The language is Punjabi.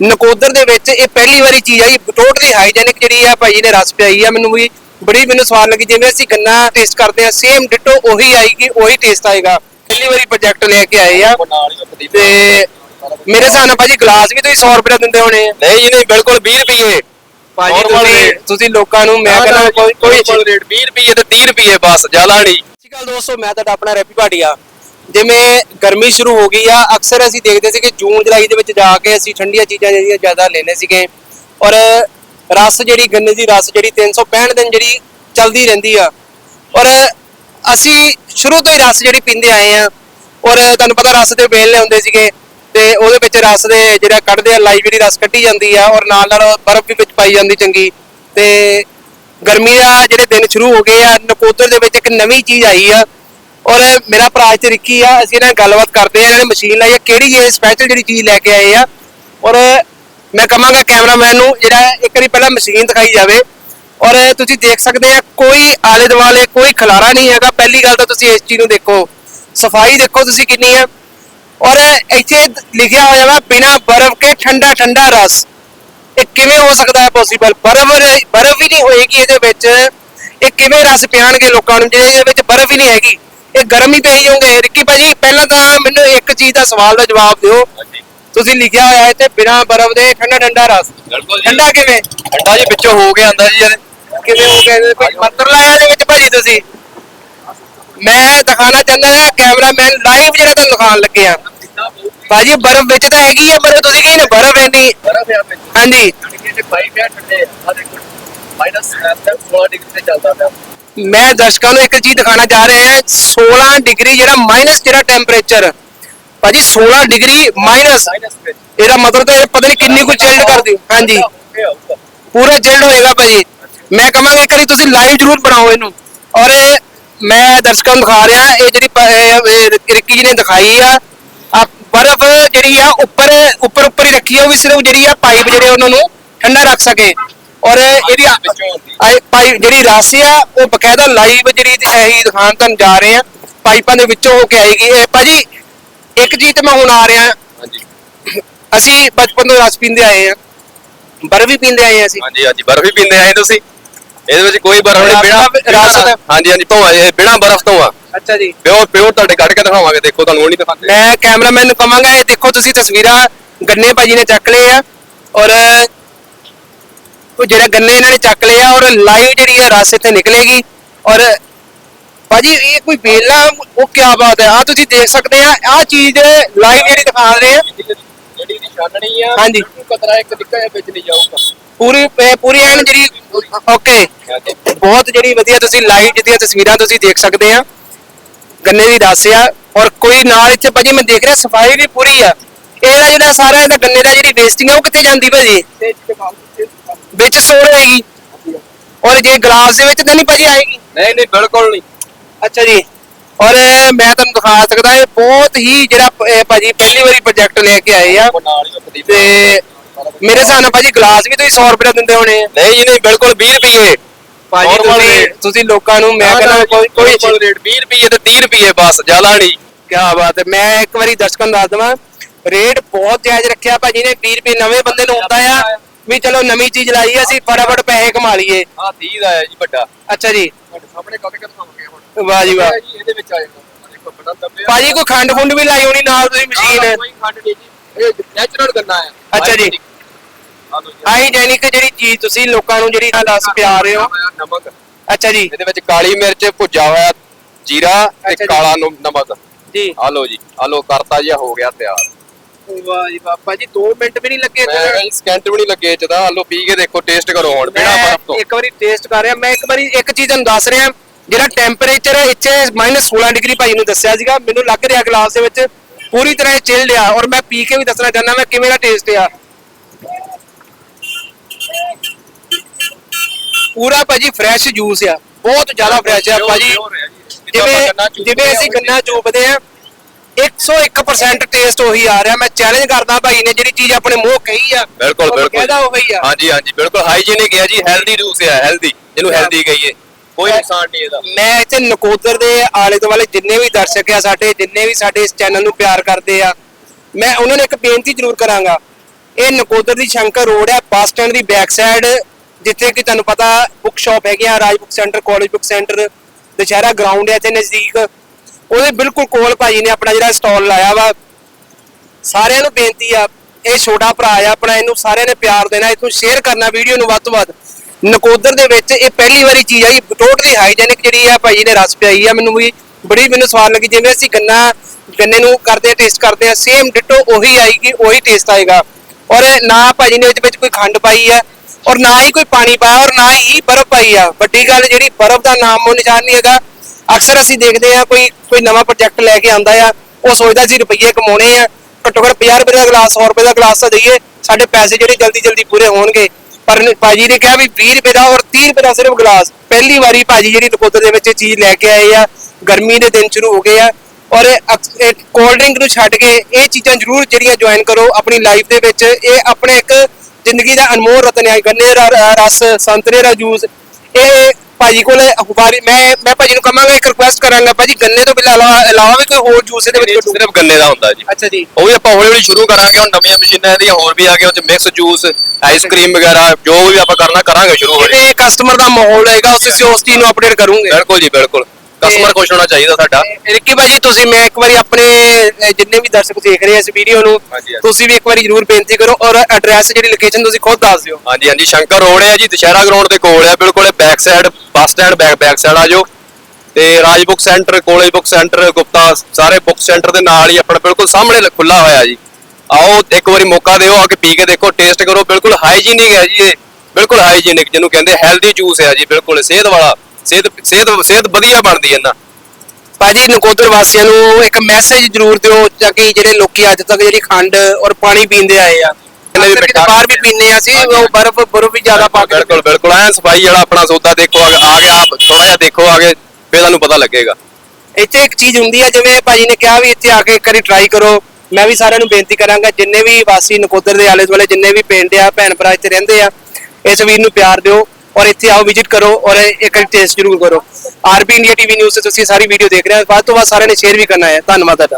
ਨਕੋਦਰ ਦੇ ਵਿੱਚ ਇਹ ਪਹਿਲੀ ਵਾਰੀ ਚੀਜ਼ ਆਈ ਟੋਟਲੀ ਹਾਈਜੈਨਿਕ ਜਿਹੜੀ ਆ ਭਾਈ ਨੇ ਰਸ ਪਿਆਈ ਆ। ਮੈਨੂੰ ਵੀ ਬੜੀ ਮੈਨੂੰ ਸਵਾਦ ਲੱਗੀ। ਜਿਵੇਂ ਅਸੀਂ ਗੰਨਾ ਟੇਸਟ ਕਰਦੇ ਆ ਸੇਮ ਡਿਟੋ ਉਹੀ ਆਏਗੀ ਉਹੀ ਟੇਸਟ ਆਏਗਾ। ਪਹਿਲੀ ਵਾਰੀ ਪ੍ਰੋਜੈਕਟ ਲੈ ਕੇ ਆਏ ਆ। ਤੇ ਮੇਰੇ ਹਿਸਾਬ ਨਾਲ ਭਾਜੀ ਗਲਾਸ ਵੀ ਤੁਸੀਂ 100 ਰੁਪਏ ਦਾ ਦਿੰਦੇ ਹੋਣੇ ਨਹੀਂ ਜੀ ਨਹੀਂ ਬਿਲਕੁਲ 20 ਰੁਪਏ ਭਾਜੀ ਤੁਸੀਂ। ਤੁਸੀਂ ਲੋਕਾਂ ਨੂੰ ਮੈਂ ਕਹਿੰਦਾ ਕੋਈ ਕੋਈ ਕੋਈ ਰੇਟ 20 ਰੁਪਏ ਤੇ 30 ਰੁਪਏ ਬਸ ਜ਼ਿਆਦਾ ਨਹੀਂ। ਸਤਿ ਸ਼੍ਰੀ ਅਕਾਲ ਦੋਸਤੋ ਮੈਂ ਤੁਹਾਡਾ ਆਪਣਾ ਰੈਪੀ ਭਾਟੀਆ। ਜਿਵੇਂ ਗਰਮੀ ਸ਼ੁਰੂ ਹੋ ਗਈ ਆ, ਅਕਸਰ ਅਸੀਂ ਦੇਖਦੇ ਸੀ ਕਿ ਜੂਨ, ਜੁਲਾਈ ਦੇ ਵਿੱਚ ਜਾ ਕੇ ਅਸੀਂ ਠੰਡੀਆਂ ਚੀਜ਼ਾਂ ਜਿਹੜੀਆਂ ਜ਼ਿਆਦਾ ਲੈਨੇ ਸੀਗੇ। ਔਰ ਰਸ ਜਿਹੜੀ, ਗੰਨੇ ਦੀ ਰਸ ਜਿਹੜੀ 365 ਦਿਨ ਜਿਹੜੀ ਚੱਲਦੀ ਰਹਿੰਦੀ ਆ। ਔਰ ਅਸੀਂ ਸ਼ੁਰੂ ਤੋਂ ਹੀ ਰਸ ਜਿਹੜੀ ਪੀਂਦੇ ਆਏ ਆ। ਔਰ ਤੁਹਾਨੂੰ ਪਤਾ ਰਸ ਦੇ ਵੇਲ ਲਿਆਉਂਦੇ ਸੀਗੇ, ਤੇ ਉਹਦੇ ਵਿੱਚ ਰਸ ਦੇ ਜਿਹੜਾ ਕੱਢਦੇ ਆ ਲਾਈਵ ਜਿਹੜੀ ਰਸ ਕੱਢੀ ਜਾਂਦੀ ਆ, ਔਰ ਨਾਲ ਨਾਲ ਬਰਫ਼ ਵੀ ਵਿੱਚ ਪਾਈ ਜਾਂਦੀ ਚੰਗੀ। ਤੇ ਗਰਮੀ ਦਾ ਜਿਹੜੇ ਦਿਨ ਸ਼ੁਰੂ ਹੋ ਗਏ ਆ, ਨਕੋਦਰ ਦੇ ਵਿੱਚ ਇੱਕ ਨਵੀਂ ਚੀਜ਼ ਆਈ ਆ। ਔਰ ਮੇਰਾ ਭਰਾ ਇੱਥੇ ਰਿੱਕੀ ਆ, ਅਸੀਂ ਇਹਨਾਂ ਨਾਲ ਗੱਲਬਾਤ ਕਰਦੇ ਆ, ਇਹਨਾਂ ਨੇ ਮਸ਼ੀਨ ਲਾਈ ਆ, ਕਿਹੜੀ ਇਹ ਸਪੈਸ਼ਲ ਜਿਹੜੀ ਚੀਜ਼ ਲੈ ਕੇ ਆਏ ਆ। ਔਰ ਮੈਂ ਕਹਾਂਗਾ ਕੈਮਰਾਮੈਨ ਨੂੰ, ਜਿਹੜਾ ਇੱਕ ਵਾਰੀ ਪਹਿਲਾਂ ਮਸ਼ੀਨ ਦਿਖਾਈ ਜਾਵੇ। ਔਰ ਤੁਸੀਂ ਦੇਖ ਸਕਦੇ ਆ, ਕੋਈ ਆਲੇ ਦੁਆਲੇ ਕੋਈ ਖਲਾਰਾ ਨਹੀਂ ਹੈਗਾ। ਪਹਿਲੀ ਗੱਲ ਤਾਂ ਤੁਸੀਂ ਇਸ ਚੀਜ਼ ਨੂੰ ਦੇਖੋ, ਸਫ਼ਾਈ ਦੇਖੋ ਤੁਸੀਂ ਕਿੰਨੀ ਆ। ਔਰ ਇੱਥੇ ਲਿਖਿਆ ਹੋਇਆ ਵਾ, ਬਿਨਾ ਬਰਫ਼ ਕੇ ਠੰਡਾ ਠੰਡਾ ਰਸ। ਇਹ ਕਿਵੇਂ ਹੋ ਸਕਦਾ ਹੈ ਪੋਸੀਬਲ ਬਰਫ਼ ਬਰਫ਼ ਵੀ ਨਹੀਂ ਹੋਏਗੀ ਇਹਦੇ ਵਿੱਚ। ਇਹ ਕਿਵੇਂ ਰਸ ਪਿਆਣਗੇ ਲੋਕਾਂ ਨੂੰ? ਜੇ ਇਹਦੇ ਵਿੱਚ ਬਰਫ਼ ਹੀ ਨਹੀਂ ਹੈਗੀ ਗਰਮ ਹੀ ਪਈ ਜਾਓਗੇ ਰਿੱਕੀ ਭਾਜੀ ਪਹਿਲਾਂ ਤਾਂ ਮੈਨੂੰ ਇੱਕ ਚੀਜ਼ ਦਾ ਸਵਾਲ ਦਾ ਜਵਾਬ ਦਿਓ। ਤੁਸੀਂ ਲਿਖਿਆ ਹੋਇਆ ਹੈ ਤੇ ਬਿਨਾ ਬਰਫ਼ ਦੇ ਠੰਡਾ ਠੰਡਾ ਰਸ। ਬਿਲਕੁਲ ਠੰਡਾ ਕਿਵੇਂ? ਠੰਡਾ ਜੀ ਵਿੱਚੋਂ ਹੋ ਕੇ ਆਂਦਾ ਜੀ ਇਹਦੇ। ਕਿਵੇਂ ਹੋ ਗਿਆ ਇਹਦੇ ਕੋਈ ਮੰਤਰ ਲਾਇਆ ਇਹਦੇ ਵਿੱਚ ਭਾਜੀ ਤੁਸੀਂ? ਮੈਂ ਦਿਖਾਣਾ ਚਾਹੁੰਦਾ ਹਾਂ ਕੈਮਰਾਮੈਨ ਲਾਈਵ ਜਿਹੜਾ ਤੁਹਾਨੂੰ ਦਿਖਾਉਣ ਲੱਗੇ ਆ। ਭਾਜੀ ਬਰਫ਼ ਵਿੱਚ ਤਾਂ ਹੈਗੀ ਆ ਪਰ ਤੁਸੀਂ ਕਹੀ ਨਾ ਬਰਫ਼ ਹੈ ਨਹੀਂ। ਬਰਫ ਵਿੱਚ। ਹਾਂਜੀ। ਜਿਹੜੇ ਪਾਈਪ ਆ ਠੰਡੇ ਆ ਦੇਖੋ। ਮਾਈਨਸ 16 ਡਿਗਰੀ ਤੇ ਚੱਲਦਾ ਪਿਆ। ਮੈਂ ਦਰਸ਼ਕਾਂ ਨੂੰ ਇੱਕ ਚੀਜ਼ ਦਿਖਾਣਾ ਚਾਹ ਰਿਹਾ ਹਾਂ 16 ਡਿਗਰੀ ਜਿਹੜਾ ਮਾਈਨਸ ਜਿਹੜਾ ਟੈਂਪਰੇਚਰ ਭਾਜੀ 16 ਡਿਗਰੀ ਮਾਈਨਸ ਇਹਦਾ ਮਤਲਬ ਤਾਂ ਇਹ ਪਤਾ ਨਹੀਂ ਕਿੰਨੀ ਕੁ ਚਿਲਡ ਕਰ ਦਿਓ ਹਾਂਜੀ। ਪੂਰਾ ਚਿਲਡ ਹੋਏਗਾ ਭਾਜੀ। ਮੈਂ ਕਹਾਂਗਾ ਇੱਕ ਵਾਰੀ ਤੁਸੀਂ ਲਾਈਵ ਜ਼ਰੂਰ ਬਣਾਓ ਇਹਨੂੰ। ਔਰ ਮੈਂ ਦਰਸ਼ਕਾਂ ਨੂੰ ਦਿਖਾ ਰਿਹਾ ਇਹ ਜਿਹੜੀ ਇਹ- ਇਹ ਰਿੱਕੀ ਜੀ ਨੇ ਦਿਖਾਈ ਆ ਆ ਬਰਫ਼ ਜਿਹੜੀ ਆ ਉੱਪਰ ਉੱਪਰ ਉੱਪਰ ਹੀ ਰੱਖੀ ਆ ਉਹ ਵੀ ਸਿਰਫ ਜਿਹੜੀ ਆ ਪਾਈਪ ਜਿਹੜੇ ਉਹਨਾਂ ਨੂੰ ਠੰਡਾ ਰੱਖ ਸਕੇ। ਔਰ ਇਹਦੀ। ਆਈ ਪਾਈਪ ਜਿਹੜੀ ਰਸ ਆ ਉਹ ਬਕਾਇਦਾ ਲਾਈਵ ਜਿਹੜੀ ਤੇ ਇਹੀ ਦਿਖਾਣ ਤੁਹਾਨੂੰ ਜਾ ਰਹੇ ਆ। ਪਾਈਪਾਂ ਦੇ ਵਿੱਚੋਂ ਹੋ ਕੇ ਆਏਗੀ। ਇਹ ਭਾਜੀ ਇੱਕ ਚੀਜ਼ ਤੇ ਮੈਂ ਹੁਣ ਆ ਰਿਹਾ। ਹਾਂਜੀ। ਅਸੀਂ ਬਚਪਨ ਤੋਂ ਰਸ ਪੀਂਦੇ ਆਏ ਆ। ਬਰਫ਼ ਵੀ ਪੀਂਦੇ ਆਏ ਆ ਅਸੀਂ। ਹਾਂਜੀ ਹਾਂਜੀ ਬਰਫ ਪੀਂਦੇ ਆਏ ਤੁਸੀਂ। ਇਹਦੇ ਵਿੱਚ ਕੋਈ ਬਰਫ ਨਹੀਂ ਬਿਨਾ ਰਸ ਹਾਂਜੀ ਹਾਂਜੀ ਧੋਆ ਇਹ ਬਿਨਾ ਬਰਫ ਤੋਂ ਆ ਅੱਛਾ ਜੀ। ਪਿਓਰ ਪਿਓਰ ਤੁਹਾਡੇ ਕੱਢ ਕੇ ਦਿਖਾਵਾਂਗੇ ਦੇਖੋ ਤੁਹਾਨੂੰ ਉਹ ਨਹੀਂ ਦਿਖਾਉਂਦੇ। ਮੈਂ ਕੈਮਰਾਮੈਨ ਨੂੰ ਕਹਾਂਗਾ ਇਹ ਦੇਖੋ ਤੁਸੀਂ ਤਸਵੀਰਾਂ ਗੰਨੇ ਭਾਜੀ ਨੇ ਚੱਕ ਲਏ ਆ। ਔਰ ਉਹ ਜਿਹੜਾ ਗੰਨੇ ਇਹਨਾਂ ਨੇ ਚੱਕ ਲਏ ਆ ਔਰ ਲਾਈਵ ਜਿਹੜੀ ਆ ਰਸ ਇੱਥੇ ਨਿਕਲੇਗੀ। ਔਰ ਭਾਜੀ ਇਹ ਕੋਈ ਵੇਲਾ ਉਹ ਕੀ ਬਾਤ ਹੈ। ਆ ਤੁਸੀਂ ਦੇਖ ਸਕਦੇ ਆ ਆ ਚੀਜ਼ ਲਾਈਵ ਜਿਹੜੀ ਦਿਖਾ ਰਹੇ ਆ। ਜਿਹੜੀ ਨਿਸ਼ਾਨਣੀ ਆ ਹਾਂਜੀ। ਕਤਰਾ ਇੱਕ ਨਿੱਕਾ ਜਿਹਾ ਵਿੱਚ ਨਹੀਂ ਜਾਊਗਾ। ਪੂਰੀ ਪੂਰੀ ਐਨ ਜਿਹੜੀ ਓਕੇ ਬਹੁਤ ਜਿਹੜੀ ਵਧੀਆ ਤੁਸੀਂ ਲਾਈਵ ਜਿਹੜੀਆਂ ਤਸਵੀਰਾਂ ਤੁਸੀਂ ਦੇਖ ਸਕਦੇ ਆ। ਗੰਨੇ ਦੀ ਰਸ ਆ ਔਰ ਕੋਈ ਨਾਲ ਇੱਥੇ ਭਾਜੀ ਮੈਂ ਦੇਖ ਰਿਹਾ ਸਫ਼ਾਈ ਵੀ ਪੂਰੀ ਆ। ਇਹਦਾ ਜਿਹੜਾ ਸਾਰਾ ਇਹਦਾ ਗੰਨੇ ਦਾ ਜਿਹੜੀ ਵੇਸਟਿੰਗ ਆ ਉਹ ਕਿੱਥੇ ਜਾਂਦੀ ਭਾਜੀ? ਵਿੱਚ ਸਟੋਰ ਹੋਏਗੀ ਔਰ ਜੇ ਗਲਾਸ ਦੇ ਵਿੱਚ ਤਾਂ ਨਹੀਂ ਭਾਜੀ ਆਏਗੀ। ਨਹੀਂ ਨਹੀਂ ਬਿਲਕੁਲ ਨਹੀਂ। ਅੱਛਾ ਜੀ। ਔਰ ਮੈਂ ਤੁਹਾਨੂੰ ਦਿਖਾ ਸਕਦਾ ਇਹ ਬਹੁਤ ਹੀ ਜਿਹੜਾ ਇਹ ਭਾਜੀ ਪਹਿਲੀ ਵਾਰੀ ਪ੍ਰੋਜੈਕਟ ਲੈ ਕੇ ਆਏ ਆ। ਤੇ ਮੇਰੇ ਨਾਲ ਭਾਜੀ ਗਲਾਸ ਵੀ ਤੁਸੀਂ 100 ਰੁਪਏ ਦਾ ਦਿੰਦੇ ਹੋਣੇ ਆ। ਨਹੀਂ ਜੀ ਨਹੀਂ ਬਿਲਕੁਲ 20 ਰੁਪਏ ਭਾਜੀ ਤੁਸੀਂ। ਤੁਸੀਂ ਲੋਕਾਂ ਨੂੰ ਮੈਂ ਕਹਿੰਦਾ ਕੋਈ ਕੋਈ ਕੋਈ ਰੇਟ 20 ਰੁਪਏ ਤੇ 30 ਰੁਪਏ ਬਸ ਜ਼ਿਆਦਾ ਨਹੀਂ। ਕੀ ਬਾਤ ਹੈ। ਮੈਂ ਇੱਕ ਵਾਰੀ ਦਰਸ਼ਕਾਂ ਨੂੰ ਦੱਸ ਦਵਾਂ ਰੇਟ ਬਹੁਤ ਜਾਇਜ਼ ਰੱਖਿਆ ਭਾਜੀ ਨੇ 20 ਰੁਪਏ ਨਵੇਂ ਬੰਦੇ ਨੂੰ ਹੁੰਦਾ ਆ। ਵੀ ਚਲੋ ਨਵੀਂ ਚੀਜ਼ ਲਾਈ ਅਸੀਂ ਫਟਾਫਟ ਪੈਸੇ ਕਮਾ ਲਈਏ। ਆ 30 ਦਾ ਹੈ ਜੀ ਵੱਡਾ। ਅੱਛਾ ਜੀ। ਤੁਹਾਡੇ ਸਾਹਮਣੇ ਕੱਢ ਕੇ ਦਿਖਾਵਾਂਗੇ ਹੁਣ। ਵਾਹ ਜੀ ਵਾਹ। ਇਹ ਜੀ ਇਹਦੇ ਵਿੱਚ ਆ ਜਾਏਗਾ ਆਹ ਦੇਖੋ ਬੜਾ ਦੱਬਿਆ। ਭਾਜੀ ਕੋਈ ਖੰਡ ਖੁੰਡ ਵੀ ਲਾਈ ਹੋਣੀ ਨਾਲ ਤੁਸੀਂ ਮਸ਼ੀਨ। ਕੋਈ ਖੰਡ ਨਹੀਂ ਜੀ। ਇਹ ਨੈਚੁਰਲ ਗੰਨਾ ਹੈ। ਅੱਛਾ ਜੀ। ਆ ਲਓ ਜੀ। ਹਾਈਜੈਨਿਕ ਜਿਹੜੀ ਚੀਜ਼ ਤੁਸੀਂ ਲੋਕਾਂ ਨੂੰ ਜਿਹੜੀ ਰਸ ਪਿਆ ਰਹੇ ਹੋ ਨਮਕ ਅੱਛਾ ਜੀ। ਇਹਦੇ ਵਿੱਚ ਕਾਲੀ ਮਿਰਚ ਭੁੱਜਾ ਹੋਇਆ ਜੀਰਾ ਅੱਛਾ ਤੇ ਜੀ। ਕਾਲਾ ਨਮ- ਨਮਕ। ਜੀ। ਆ ਲਓ ਜੀ। ਆ ਲਓ ਕਰਤਾ ਜੀ ਹੋ ਗਿਆ ਤਿਆਰ। ਵਾਹ ਜੀ ਵਾਹ। ਭਾਜੀ 2 ਮਿੰਟ ਵੀ ਨਹੀਂ ਲੱਗੇ ਮੈਂ ਜੀ ਸਕਿੰਟ ਵੀ ਨਹੀਂ ਲੱਗੇ ਚ ਤਾਂ। ਆ ਲਓ ਪੀ ਕੇ ਦੇਖੋ ਟੇਸਟ ਕਰੋ ਹੁਣ। ਬਿਨਾ ਬਰਫ ਤੋਂ। ਇੱਕ ਵਾਰੀ ਟੇਸਟ ਕਰ ਰਿਹਾ। ਮੈਂ ਇੱਕ ਵਾਰੀ ਇੱਕ ਚੀਜ਼ ਤੁਹਾਨੂੰ ਦੱਸ ਰਿਹਾ। ਜਿਹੜਾ ਟੈਂਪਰੇਚਰ ਹੈ ਇੱਥੇ -16 ਡਿਗਰੀ ਭਾਈ ਨੂੰ ਦੱਸਿਆ ਸੀਗਾ। ਮੈਨੂੰ ਲੱਗ ਰਿਹਾ ਗਲਾਸ ਦੇ ਵਿੱਚ ਪੂਰੀ ਤਰ੍ਹਾਂ ਚਿਲਡ ਆ ਔਰ ਮੈਂ ਪੀ ਕੇ ਵੀ ਦੱਸਣਾ ਚਾਹੁੰਦਾ ਮੈਂ ਕਿਵੇਂ ਦਾ ਟੇਸਟ ਆ। ਪੂਰਾ ਭਾਜੀ ਫਰੈਸ਼ ਜੂਸ ਆ। ਬਹੁਤ ਜ਼ਿਆਦਾ ਫਰੈਸ਼ ਆ ਭਾਜੀ। ਜਿਵੇਂ ਜਿਵੇਂ ਅਸੀਂ ਗੰਨਾ ਚੋਪਦੇ ਆ 101% ਟੇਸਟ ਉਹੀ ਆ ਰਿਹਾ। ਮੈਂ ਚੈਲੰਜ ਕਰਦਾ ਭਾਈ ਨੇ ਜਿਹੜੀ ਚੀਜ਼ ਆਪਣੇ ਮੂੰਹ ਕਹੀ ਆ ਬਿਲਕੁਲ ਉਹ ਬਿਲਕੁਲ। ਕਹਿੰਦਾ ਉਹੀ ਆ। ਹਾਂਜੀ ਹਾਂਜੀ ਬਿਲਕੁਲ। ਹਾਈਜੀਨਿਕ ਹੈ ਜੀ ਹੈਲਦੀ ਜੂਸ ਹੈ ਹੈਲਦੀ ਜਿਹਨੂੰ ਹੈਲਦੀ ਕਹੀਏ। ਕੋਈ ਨੁਕਸਾਨ ਨਹੀਂ ਇਹਦਾ। ਮੈਂ ਇੱਥੇ ਨਕੋਦਰ ਦੇ ਆਲੇ ਦੁਆਲੇ ਜਿੰਨੇ ਵੀ ਦਰਸ਼ਕ ਆ ਸਾਡੇ ਜਿੰਨੇ ਵੀ ਸਾਡੇ ਇਸ ਚੈਨਲ ਨੂੰ ਪਿਆਰ ਕਰਦੇ ਆ ਮੈਂ ਉਹਨਾਂ ਨੂੰ ਇੱਕ ਬੇਨਤੀ ਜ਼ਰੂਰ ਕਰਾਂਗਾ। ਇਹ ਨਕੋਦਰ ਦੀ ਸ਼ੰਕਰ ਰੋਡ ਹੈ ਬੱਸ ਸਟੈਂਡ ਦੀ ਬੈਕ ਸਾਈਡ ਜਿੱਥੇ ਕਿ ਤੁਹਾਨੂੰ ਪਤਾ ਬੁੱਕ ਸ਼ਾਪ ਹੈਗੀ ਆ Raj book centre college book centre Dussehra ground ਹੈ ਇੱਥੇ ਨਜ਼ਦੀਕ। ਉਹਦੇ ਬਿਲਕੁਲ ਕੋਲ ਭਾਜੀ ਨੇ ਆਪਣਾ ਜਿਹੜਾ ਸਟਾਲ ਲਾਇਆ ਵਾ। ਸਾਰਿਆਂ ਨੂੰ ਬੇਨਤੀ ਆ, ਇਹ ਛੋਟਾ ਭਰਾ ਆ, ਆਪਣਾ ਇਹਨੂੰ ਸਾਰਿਆਂ ਨੇ ਪਿਆਰ ਦੇਣਾ ਇਹਨੂੰ ਸ਼ੇਅਰ ਕਰਨਾ ਵੀਡੀਓ ਨੂੰ ਵੱਧ ਤੋਂ ਵੱਧ। ਨਕੋਦਰ ਦੇ ਵਿੱਚ ਇਹ ਪਹਿਲੀ ਵਾਰੀ ਚੀਜ਼ ਆਈ ਟੋਟਲੀ ਹਾਈਜੈਨਿਕ ਜਿਹੜੀ ਆ ਭਾਜੀ ਨੇ ਰਸ ਪਿਆਈ ਆ। ਮੈਨੂੰ ਵੀ ਬੜੀ, ਮੈਨੂੰ ਸਵਾਦ ਲੱਗੀ। ਜਿਵੇਂ ਅਸੀਂ ਗੰਨਾ, ਗੰਨੇ ਨੂੰ ਕਰਦੇ ਆ ਟੇਸਟ ਕਰਦੇ ਆ ਸੇਮ ਡਿਟੋ ਉਹੀ ਆਏਗੀ, ਉਹੀ ਟੇਸਟ ਆਏਗਾ। ਔਰ ਨਾ ਭਾਜੀ ਨੇ ਇਹਦੇ ਵਿੱਚ ਕੋਈ ਖੰਡ ਪਾਈ ਆ, ਔਰ ਨਾ ਹੀ ਕੋਈ ਪਾਣੀ ਪਾਇਆ, ਔਰ ਨਾ ਹੀ ਬਰਫ਼ ਪਾਈ ਆ। ਵੱਡੀ ਗੱਲ ਜਿਹੜੀ, ਬਰਫ਼ ਦਾ ਨਾਮ ਉਹ ਨਿਸ਼ਾਨ ਨਹੀਂ ਹੈਗਾ। ਅਕਸਰ ਅਸੀਂ ਦੇਖਦੇ ਆ ਕੋਈ ਕੋਈ ਨਵਾਂ ਪ੍ਰੋਜੈਕਟ ਲੈ ਕੇ ਆਂਦਾ ਆ, ਉਹ ਸੋਚਦਾ ਸੀ ਰੁਪਈਏ ਕਮਾਉਣੇ ਆ, ਘੱਟੋ ਘੱਟ 50 ਰੁਪਏ ਦਾ ਗਲਾਸ 100 ਰੁਪਏ ਦਾ ਗਲਾਸ ਤਾਂ ਦਈਏ, ਸਾਡੇ ਪੈਸੇ ਜਿਹੜੇ ਜਲਦੀ ਜਲਦੀ ਪੂਰੇ ਹੋਣਗੇ। ਪਰ ਨ- ਭਾਜੀ ਨੇ ਕਿਹਾ ਵੀ 20 ਰੁਪਏ ਦਾ ਔਰ 30 ਰੁਪਏ ਦਾ ਸਿਰਫ ਗਲਾਸ। ਪਹਿਲੀ ਵਾਰੀ ਭਾਜੀ ਜਿਹੜੀ ਨਕੋਦਰ ਦੇ ਵਿੱਚ ਇਹ ਚੀਜ਼ ਲੈ ਕੇ ਆਏ ਆ, ਗਰਮੀ ਦੇ ਦਿਨ ਸ਼ੁਰੂ ਹੋ ਗਏ ਆ, ਔਰ ਇਹ ਕੋਲਡ ਡਰਿੰਕ ਨੂੰ ਛੱਡ ਕੇ ਇਹ ਚੀਜ਼ਾਂ ਜ਼ਰੂਰ ਜਿਹੜੀਆਂ ਜੁਆਇਨ ਕਰੋ ਆਪਣੀ ਲਾਈਫ ਦੇ ਵਿੱਚ। ਇਹ ਆਪਣੇ ਇੱਕ ਜ਼ਿੰਦਗੀ ਦਾ ਅਨਮੋਲ ਰਤਨ ਹੈ ਗੰਨੇ ਦਾ ਰਸ, ਸੰਤਰੇ ਦਾ ਜੂਸ ਇਹ ਭਾਜੀ ਕੋਲ ਵਾਰੀ ਮੈਂ ਮੈਂ ਭਾਜੀ ਨੂੰ ਕਹਾਂਗਾ ਇੱਕ ਰਿਕੁਐਸਟ ਕਰਾਂਗਾ ਭਾਜੀ ਗੰਨੇ ਤੋਂ ਬਿਲਾ ਇਲਾਵਾ ਵੀ ਕੋਈ ਹੋਰ ਜੂਸ ਇਹਦੇ ਵਿੱਚ ਸਿਰਫ ਗੰਨੇ ਦਾ ਹੁੰਦਾ ਜੀ। ਅੱਛਾ ਜੀ। ਉਹ ਵੀ ਆਪਾਂ ਹੌਲੀ ਹੌਲੀ ਸ਼ੁਰੂ ਕਰਾਂਗੇ ਹੁਣ ਨਵੀਆਂ ਮਸ਼ੀਨਾਂ ਇਹਦੀਆਂ ਹੋਰ ਵੀ ਆ ਗਈਆਂ ਉਹ ਚ ਮਿਕਸ ਜੂਸ ਆਈਸਕ੍ਰੀਮ ਵਗੈਰਾ ਜੋ ਵੀ ਆਪਾਂ ਕਰਨਾ ਕਰਾਂਗੇ ਸ਼ੁਰੂ ਹੌਲੀ। ਜਿਵੇਂ ਕਸਟਮਰ ਦਾ ਮਾਹੌਲ ਹੋਏਗਾ ਉਸ ਅਸੀਂ ਉਸ ਚੀਜ਼ ਨੂੰ ਅਪਡੇਟ ਕਰੂੰਗੇ। ਬਿਲਕੁਲ ਜੀ ਬਿਲਕੁਲ। ਕਸਟਮਰ ਖੁਸ਼ ਹੋਣਾ ਚਾਹੀਦਾ ਸਾਡਾ। ਰਿੱਕੀ ਭਾਜੀ ਤੁਸੀਂ ਮੈਂ ਇੱਕ ਵਾਰੀ ਆਪਣੇ ਜਿੰਨੇ ਵੀ ਦਰਸ਼ਕ ਦੇਖ ਰਹੇ ਇਸ ਵੀਡੀਓ ਨੂੰ। ਤੁਸੀਂ ਵੀ ਇੱਕ ਵਾਰੀ ਜ਼ਰੂਰ ਬੇਨਤੀ ਕਰੋ ਔਰ ਐਡਰੈਸ ਜਿਹੜੀ ਲੋਕੇਸ਼ਨ ਤੁਸੀਂ ਖੁਦ ਦੱਸ ਦਿਓ। ਹਾਂਜੀ ਹਾਂਜੀ ਸ਼ੰਕਰ ਰੋਡ ਹੈ ਜੀ ਦੁਸ਼ਹਿਰਾ ਗਰਾਊਂਡ ਦੇ ਕੋਲ ਹੈ ਬਿਲਕੁਲ back side bus stand, back back side ਆ ਜਾਓ। ਤੇ Raj book centre, college book centre, Gupta, ਸਾਰੇ ਬੁੱਕ ਸੈਂਟਰ ਦੇ ਨਾਲ ਹੀ ਆਪਣਾ ਬਿਲਕੁਲ ਸਾਹਮਣੇ ਖੁੱਲਾ ਹੋਇਆ ਜੀ। ਆਓ, ਇੱਕ ਵਾਰੀ ਮੌਕਾ ਦਿਓ, ਆ ਕੇ ਪੀ ਕੇ ਦੇਖੋ, ਟੇਸਟ ਕਰੋ, ਬਿਲਕੁਲ ਹਾਈਜੀਨਿਕ ਹੈ ਜੀ ਇਹ। ਬਿਲਕੁਲ ਹਾਈਜੀਨਿਕ, ਜਿਹਨੂੰ ਕਹਿੰਦੇ ਹੈਲਦੀ ਜੂਸ ਹੈ ਜੀ, ਬਿਲਕੁਲ ਸਿਹਤ ਵਾਲਾ, ਸਿਹਤ ਸਿਹਤ ਸਿਹਤ ਵਧੀਆ ਬਣਦੀ ਹੈ ਨਾ ਭਾਜੀ, ਨਕੋਦਰ ਵਾਸੀਆਂ ਨੂੰ ਇੱਕ ਮੈਸੇਜ ਜ਼ਰੂਰ ਦਿਓ, ਤਾਂ ਕਿ ਜਿਹੜੇ ਲੋਕੀ ਅੱਜ ਤੱਕ ਜਿਹੜੀ ਖੰਡ ਔਰ ਪਾਣੀ ਪੀਂਦੇ ਆਏ ਆ ਦੀ ਅਕਸਰ ਕਿਤੇ ਬਾਹਰ ਵੀ ਪੀਂਦੇ ਆ ਅਸੀਂ ਉਹ ਬਰਫ਼ ਬਰਫ਼ ਵੀ ਜ਼ਿਆਦਾ ਪਾ ਕੇ ਬਿਲਕੁਲ ਬਿਲਕੁਲ। ਐਨ ਸਫ਼ਾਈ ਵਾਲਾ ਆਪਣਾ ਸੌਦਾ ਦੇਖੋ ਆ ਆ ਗਿਆ ਥੋੜਾ ਜਿਹਾ ਦੇਖੋ ਆਗੇ ਫੇਰ ਤੁਹਾਨੂੰ ਪਤਾ ਲੱਗੇਗਾ। ਇੱਥੇ ਇੱਕ ਚੀਜ਼ ਹੁੰਦੀ ਹੈ ਜਿਵੇਂ ਭਾਜੀ ਨੇ ਕਿਹਾ ਵੀ ਇੱਥੇ ਆ ਕੇ ਇੱਕ ਵਾਰੀ ਟਰਾਈ ਕਰੋ। ਮੈਂ ਵੀ ਸਾਰਿਆਂ ਨੂੰ ਬੇਨਤੀ ਕਰਾਂਗਾ ਜਿੰਨੇ ਵੀ ਵਾਸੀ ਨਕੋਦਰ ਦੇ ਆਲੇ ਦੁਆਲੇ ਜਿੰਨੇ ਵੀ ਪਿੰਡ ਆ ਭੈਣ ਭਰਾ ਇੱਥੇ ਰਹਿੰਦੇ ਆ ਇਸ ਵੀਰ ਨੂੰ ਪਿਆਰ ਦਿਓ ਔਰ ਇੱਥੇ ਆਓ ਵਿਜ਼ਿਟ ਕਰੋ ਔਰ ਇੱਕ ਵਾਰੀ ਟੇਸਟ ਜ਼ਰੂਰ ਕਰੋ। ਆਰਪੀ ਇੰਡੀਆ ਟੀਵੀ ਨਿਊਜ਼ ਤੇ ਤੁਸੀਂ ਸਾਰੀ ਵੀਡੀਓ ਦੇਖ ਰਹੇ ਹੋ। ਵੱਧ ਤੋਂ ਵੱਧ ਸਾਰਿਆਂ ਨੇ ਸ਼ੇਅਰ ਵੀ ਕਰਨਾ ਹੈ। ਧੰਨਵਾਦ ਤੁਹਾਡਾ।